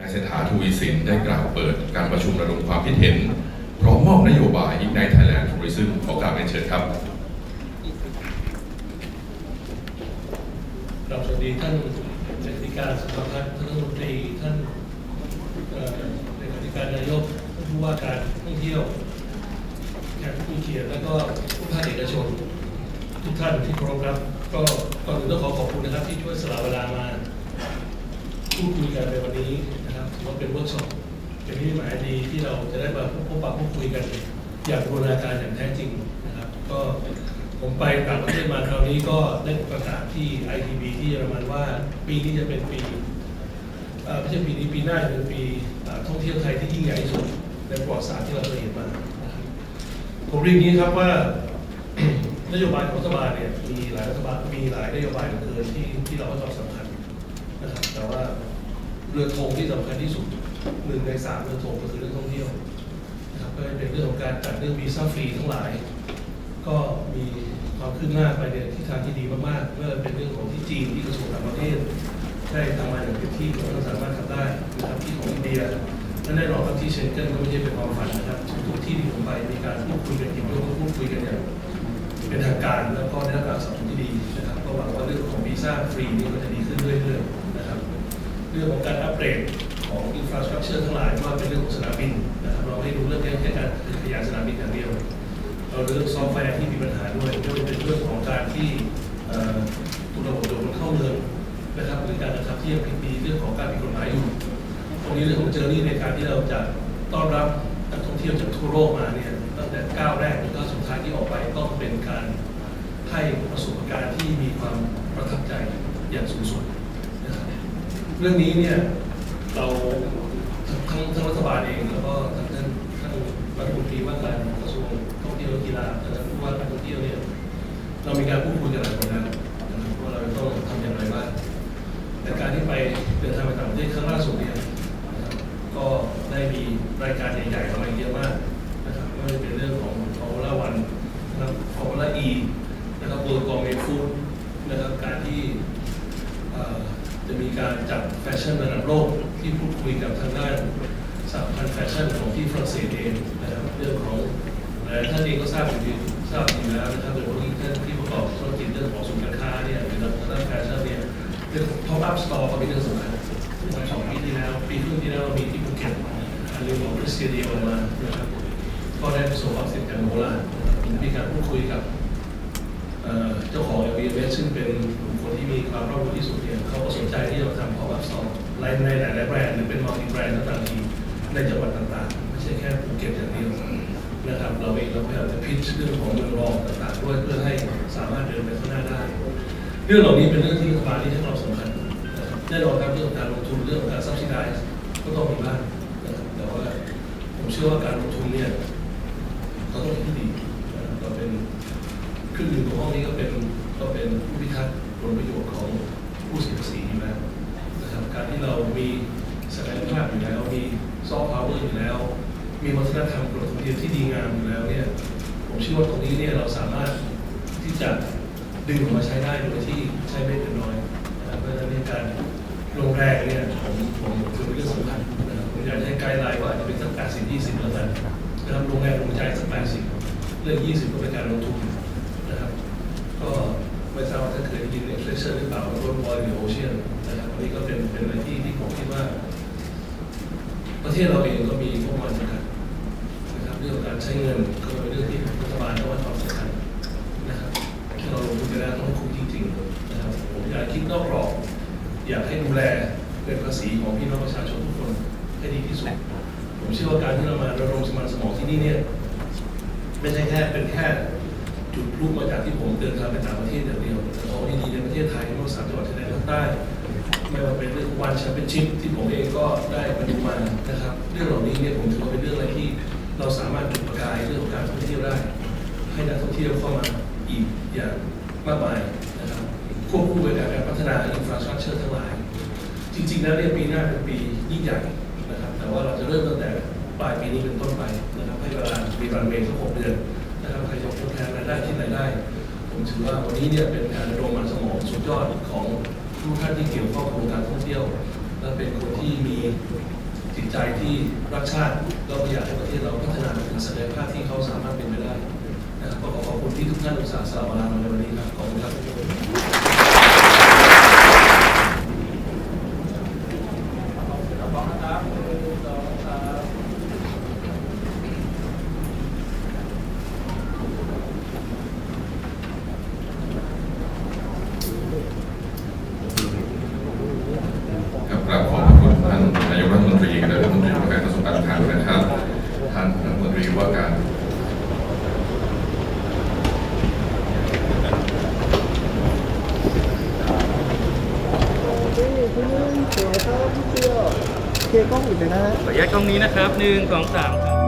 นายเศรษฐาทวีสินได้กล่าวเปิดการประชุมระดมความคิดเห็น พร้อมมอบนโยบายอีกในไทยแลนด์ทัวริซึมขอกราบเรียนเชิญครับเราสวัสดีท่านเลขาธิการสภาพัฒน์ท่านรัฐมนตรีท่านเลขาธิการนายกท่านผู้ว่าการท่องเที่ยวแขกผู้เกียรติแล้วก็ผู้ภาคเอกชน ทุกท่านที่เคารพครับก็ก่อนอื่นต้องขอขอบคุณนะครับที่ช่วยสละเวลามา พูดคุยกันในวันนี้นะครับถือว่าเป็นเวิร์กช็อปเป็นที่หมายดีที่เราจะได้มาพบปะพูดคุยกัน อย่างบูรณาการอย่างแท้จริงนะครับ ก็ผมไปต่างประเทศมาคราวนี้ก็ได้ประกาศที่ ITB ที่เยอรมันว่าปีนี้จะเป็นปีไม่ใช่ปีนี้ปีหน้าจะเป็นปีท่องเที่ยวไทยที่ยิ่งใหญ่ที่สุดในประวัติศาสตร์ที่เราเคยเห็นมานะครับผมเรียนองนี้ครับว่านโยบายของรัฐบาลเนี่ยมีหลายรัฐบาลมีหลายนโยบายเกินที่ที่เราให้ความสำคัญนะครับแต่ว่า เรือธงที่สำคัญที่สุดหนึ่งในสามเรือธงก็คือเรื่องท่องเที่ยวนะครับก็เป็นเรื่องของการจัดเรื่องวีซ่าฟรีทั้งหลาย ก็มีความคืบหน้าไปในทิศทางที่ดีมากๆไม่ว่าเป็นเรื่องของที่จีนที่กระทรวงต่างประเทศได้ทำมาอย่างเต็มที่ก็สามารถทำได้นะครับที่ของอินเดียและแน่นอนครับที่เชนเก้นก็ไม่ใช่เป็นความฝันนะครับทุกที่ที่ผมไปมีการพูดคุยกันกินด้วยก็พูดคุยกันอย่างเป็นทางการแล้วก็ได้รับการสนับสนุนที่ดีนะครับก็หวังว่าเรื่องของวีซ่าฟรีนี่ก็จะดีขึ้นเรื่อยๆ เรื่องของการอัปเกรดของอินฟราสตรักเจอร์ทั้งหลายว่าเป็นเรื่องของสนามบินนะครับเราไม่ได้ดูเรื่องแค่การขยายสนามบินอย่างเดียว เราเรื่องซอฟต์แวร์ที่มีปัญหาด้วยไม่ว่าจะเป็นเรื่องของการที่ตัวระบบโดนเข้าเมืองนะครับหรือการกระทำที่ยังมีเรื่องของการผิดกฎหมายอยู่ตรงนี้เรื่องของเจอรี่ในการที่เราจะต้อนรับนักท่องเที่ยวจากทั่วโลกมาเนี่ยตั้งแต่ก้าวแรกจนก้าวสุดท้ายที่ออกไปต้องเป็นการให้ประสบการณ์ที่มีความประทับใจอย่างสูงสุด เรื่องนี้เนี่ยเราทั้งทั้งรัฐบาลเองแล้วก็ทั้งท่านท่านรัฐมนตรีว่าการกระทรวงท่องเที่ยวและกีฬาท่านผู้ว่าการท่องเที่ยวเนี่ยเรามีการพูดคุยกันหลายคนแล้วนะว่าเราต้องทำอย่างไรบ้างแต่การที่ไปเดินทางไปต่างประเทศครั้งล่าสุดเนี่ยก็ได้มีรายการใหญ่ๆออกมาเยอะมากนะครับไม่ว่าจะเป็นเรื่องของฟอร์มูล่าวันนะครับฟอร์มูล่าอีนะครับเวิร์กองเมฟูดนะครับการที่ จะมีการจัดแฟชั่นระดับโลกที่พูดคุยกับทางด้านสหพันธ์แฟชั่นของที่ฝรั่งเศสเองนะครับเรื่องของหลายท่านเองก็ทราบอยู่ดีทราบอยู่แล้วนะครับโดยเฉพาะท่านที่ประกอบธุรกิจเรื่องของศูนย์การค้าเนี่ยหรือทางด้านแฟชั่นเนี่ยเรื่อง pop up store ก็เป็นเรื่องสำคัญนะครับสองปีที่แล้วปีครึ่งที่แล้วเรามีที่ภูเก็ตอันเรื่องของคริสเตียนเดียวมานะครับก็ได้ประสบความสำเร็จอย่างโบราณมีการพูดคุยกับ เจ้าของ LVMH ซึ่งเป็นบุคคลที่มีความรอบรู้ที่สุดเนี่ยเขาก็สนใจที่จะทำ pop up store ในในหลายๆแบรนด์หรือเป็น multi brand ต่างๆที่ในจังหวัดต่างๆ ไม่ใช่แค่ภูเก็ตอย่างเดียวนะครับเราเองเราพยายามจะพิชเรื่องของเมืองรองต่างๆด้วยเพื่อให้สามารถเดินไปข้างหน้าได้ เรื่องเหล่านี้เป็นเรื่องที่รัฐบาลที่ให้ความสำคัญแน่นอนครับเรื่องการลงทุนเรื่องการ subsidize ก็ต้องมีบ้างแต่ว่าผมเชื่อว่าการลงทุนเนี่ยก็ต้องเป็นที่ดีเราเป็น รึ่งหนึ่งของห้องนี้ก็เป็นก็เป็นผู้พิทักษ์ผลประโยชน์ของผู้เสียภาษีอยู่แล้วนะครับการที่เรามีศักยภาพอยู่แล้วมีซอฟต์พาวเวอร์อยู่แล้ว มีวัฒนธรรมกฎระเบียบที่ดีงามอยู่แล้วเนี่ยผมเชื่อว่าตรงนี้เนี่ยเราสามารถที่จะดึงออกมาใช้ได้โดยที่ใช้ไม่เป็นน้อยนะครับเพราะฉะนั้นในการลงแรงเนี่ยผมผมถือเป็นเรื่องสำคัญนะครับผมอยากจะให้ไกด์ไลน์ว่าอาจจะเป็นสักแปดสิบยี่สิบแล้วกันนะครับลงแรงลงใจสักแปดสิบเรื่องยี่สิบก็เป็นการลงทุน นะครับก็ไม่ทราบว่าท่านเคยได้ยินเอ็กซ์เพรสเซอร์หรือเปล่าว่าบอยหรือโอเชียนนะครับอันนี้ก็เป็นเป็นอะไรที่ที่ผมคิดว่า ประเทศเราเองก็มีงบประมาณจำกัดนะครับเรื่องการใช้เงินก็เป็นเรื่องที่รัฐบาลต้องให้ความสำคัญนะครับที่เราลงทุนไปแล้วต้องคุ้มจริงๆนะครับผมอยากคิดนอกกรอบอยากให้ดูแลเป็นภาษีของพี่น้องประชาชนทุกคนให้ดีที่สุด ผมเชื่อว่าการที่เรามาระดมสมานสมองที่นี่เนี่ยไม่ใช่แค่เป็นแค่ จุดพลุมาจากที่ผมเดินทางไปต่างประเทศอย่างเดียวแต่ของดีๆในประเทศไทยไม่ว่าสามจังหวัดชายแดนภาคใต้ไม่ว่าเป็นเรื่องวันแชมเปี้ยนชิพที่ผมเองก็ได้ไปดูมานะครับ เรื่องเหล่านี้เนี่ยผมถือว่าเป็นเรื่องอะไรที่เราสามารถจุดประกายเรื่องของการท่องเที่ยวได้ ให้นักท่องเที่ยวเข้ามาอีกอย่างมากมายนะครับควบคู่ไปกับการพัฒนาอินฟราสตรักเจอร์ทั้งหลาย จริงๆแล้วเนี่ยปีหน้าเป็นปียิ่งใหญ่นะครับ แต่ว่าเราจะเริ่มตั้งแต่ปลายปีนี้เป็นต้นไปนะครับให้เวลามีรันเวย์สักหกเดือนนะครับใครจะ ทดแทนรายได้ที่รายได้ ผมถือว่าวันนี้เนี่ยเป็นการระดมมันสมองสุดยอดของทุกท่านที่เกี่ยวข้องกับวงการท่องเที่ยว และเป็นคนที่มีจิตใจที่รักชาติเราอยากให้ประเทศเราพัฒนาถึงศักยภาพที่เขาสามารถเป็นไปได้นะครับก็ขอขอบคุณที่ทุกท่านอุตส่าห์สละเวลามาในวันนี้ครับขอบคุณครับครับกราบขอบพระคุณท่านนายกรัฐมนตรีและรัฐมนตรีว่าการกระทรวงการคลังนะครับ ท่านรัฐมนตรีว่าการ ที่นี่ที่นี่สวยครับพี่เที่ยว เคกล้องอีกเลยนะฮะ ขออนุญาตกล้องนี้นะครับหนึ่งสองสามครับ